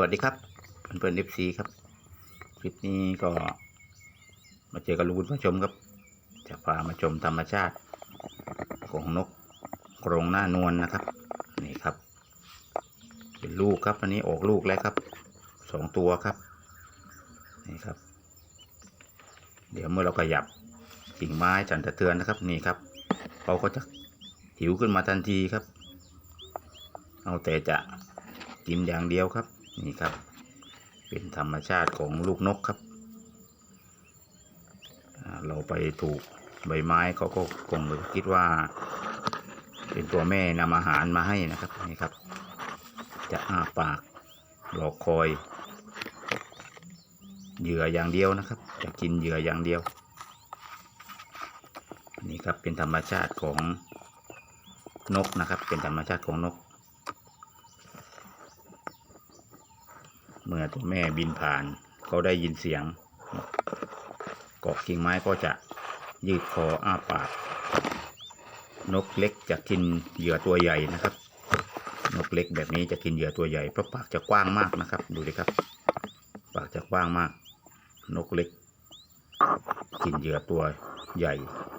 วัสดีครับเพื่อนๆเอฟซีครับคลิปนี้ก็มาเจอกับลุงบุญมาชมครับ จะพามาชมธรรมชาติ ของนกกรงหน้านวลนะครับ นี่ครับ เป็นลูกครับอันนี้ออกลูกแล้วครับสองตัวครับนี่ครับ เดี๋ยวเมื่อเราขยับกิ่งไม้จันทะเทือนนะครับนี่ครับเขาก็จะหิวขึ้นมาทันทีครับ เอาแต่จะกินอย่างเดียวครับ นี่ครับ เป็นธรรมชาติของลูกนกครับ เราไปถูกใบไม้เขาก็คงคิดว่า เป็นตัวแม่นำอาหารมาให้นะครับนี่ครับ จะอ้าปากรอคอยเหยื่ออย่างเดียวนะครับจะกินเหยื่ออย่างเดียว นี่ครับเป็นธรรมชาติของนกนะครับ เป็นธรรมชาติของนก เมื่อตัวแม่บินผ่าน เขาได้ยินเสียงเกาะกิ่งไม้ก็จะยืดคออ้าปาก นกเล็กจะกินเหยื่อตัวใหญ่นะครับ นกเล็กแบบนี้จะกินเหยื่อตัวใหญ่เพราะปากจะกว้างมากนะครับ ดูดิครับ ปากจะกว้างมาก นกเล็ก กินเหยื่อตัวใหญ่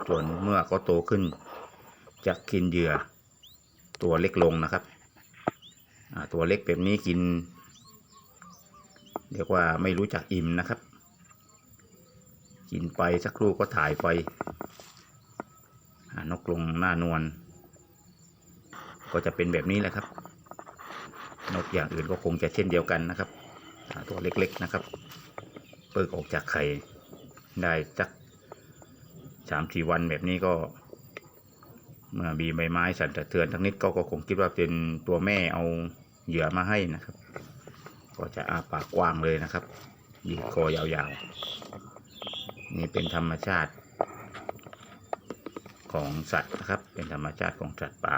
ส่วนเมื่อเขาโตขึ้น จะกินเหยื่อตัวเล็กลงนะครับตัวเล็กแบบนี้กิน เรียกว่าไม่รู้จักอิ่มนะครับ กินไปสักครู่ก็ถ่ายไปนกลงหน้านวลก็จะเป็นแบบนี้แหละครับ นกอย่างอื่นก็คงจะเช่นเดียวกันนะครับ ตัวเล็กๆนะครับ เปิกออกจากไข่ได้สักสามสี่วันแบบนี้ก็ เมื่อบีใบไม้สั่นสะเทือนทั้งนิดก็คงคิดว่าเป็นตัวแม่เอาเหยื่อมาให้นะครับ ก็จะอาปากกว้างเลยนะครับยืดคอยาวๆ นี่เป็นธรรมชาติของสัตว์นะครับ เป็นธรรมชาติของสัตว์ป่า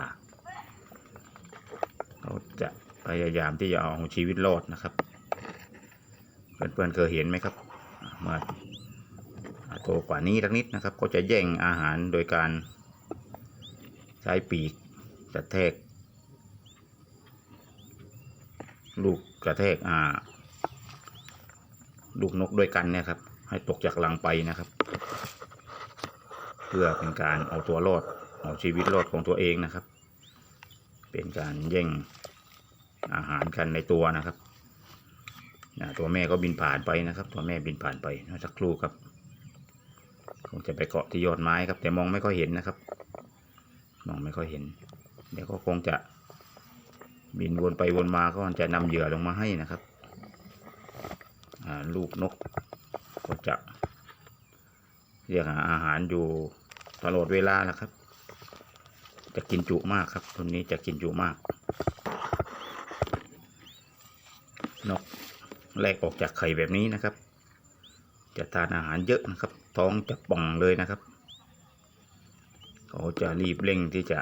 เขาจะพยายามที่จะเอาชีวิตรอดนะครับ เพื่อนๆเคยเห็นไหมครับเมื่อโตกว่านี้สักนิดนะครับ ก็จะแย่งอาหารโดยการใช้ปีกกระแทก ลูกกระแทกอ่า ลูกนกด้วยกันเนี่ยครับ ให้ตกจากหลังไปนะครับ เพื่อเป็นการเอาตัวรอดเอาชีวิตรอดของตัวเองนะครับ เป็นการแย่งอาหารกันในตัวนะครับตัวแม่ก็บินผ่านไปนะครับ ตัวแม่บินผ่านไปนสักครู่ครับคงจะไปเกาะที่ยอดไม้ครับ แต่มองไม่ค่อยเห็นนะครับ มองไม่ค่อยเห็น เดี๋ยวก็คงจะ บินวนไปวนมาก็จะนำเหยื่อลงมาให้นะครับอ่าลูกนกก็จะเรียกหาอาหารอยู่ตลอดเวลาแล้วครับ จะกินจุมากครับตัวนี้จะกินจุมาก นกแรกออกจากไข่แบบนี้นะครับ จะทานอาหารเยอะนะครับ ท้องจะป่องเลยนะครับเขาจะรีบเร่งที่จะ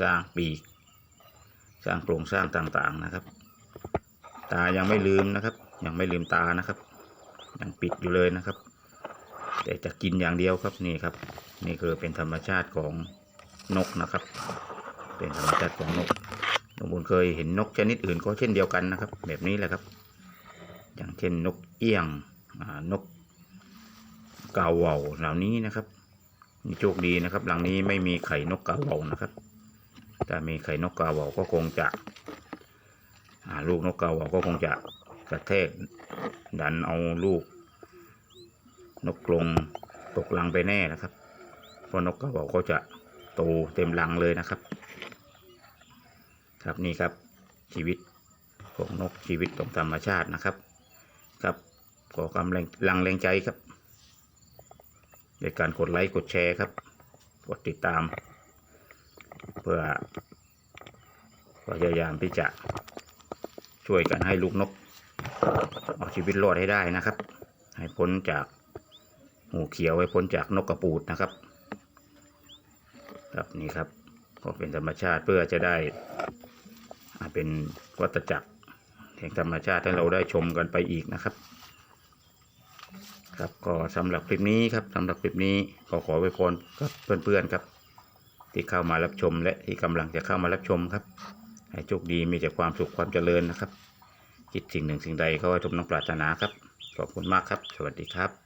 สร้างปีก สร้างโครงสร้างต่างๆนะครับ ตายังไม่ลืมนะครับ ยังไม่ลืมตานะครับ ยังปิดอยู่เลยนะครับ แต่จะกินอย่างเดียวครับนี่ครับ นี่คือเป็นธรรมชาติของนกนะครับ เป็นธรรมชาติของนกหลวงบุญเคยเห็นนกชนิดอื่นก็เช่นเดียวกันนะครับ แบบนี้แหละครับ อย่างเช่นนกเอี้ยงนกกาเหว่าเหล่านี้นะครับมีโชคดีนะครับ หลังนี้ไม่มีไข่นกกาเหว่านะครับ ถ้ามีไข่นกกาเหว่าก็คงจะอ่าลูกนกกาเหว่าก็คงจะกระแทกดันเอาลูก นกกรงตกลังไปแน่นะครับเพราะนกกาเหว่าก็จะโตเต็มลังเลยนะครับ ครับนี่ครับชีวิตของนกชีวิตของธรรมชาตินะครับ ครับขอกำลังลังแรงใจครับในการกดไลค์กดแชร์ครับ กดติดตาม เพื่อ พยายามที่จะช่วยกันให้ลูกนกเอาชีวิตรอดให้ได้นะครับ ให้พ้นจากหูเขียวให้พ้นจากนกกระปูดนะครับ ครับนี่ครับก็เป็นธรรมชาติเพื่อจะได้เป็นวัฏจักรแห่งธรรมชาติให้เราได้ชมกันไปอีกนะครับ ครับก็สำหรับคลิปนี้ครับสำหรับคลิปนี้ขอขอไว้พรกับเพื่อนๆครับ ที่เข้ามารับชมและที่กำลังจะเข้ามารับชมครับ ให้โชคดีมีแต่ความสุขความเจริญนะครับ คิดสิ่งหนึ่งสิ่งใดเขาให้สมน้องปรารถนาครับ ขอบคุณมากครับ สวัสดีครับ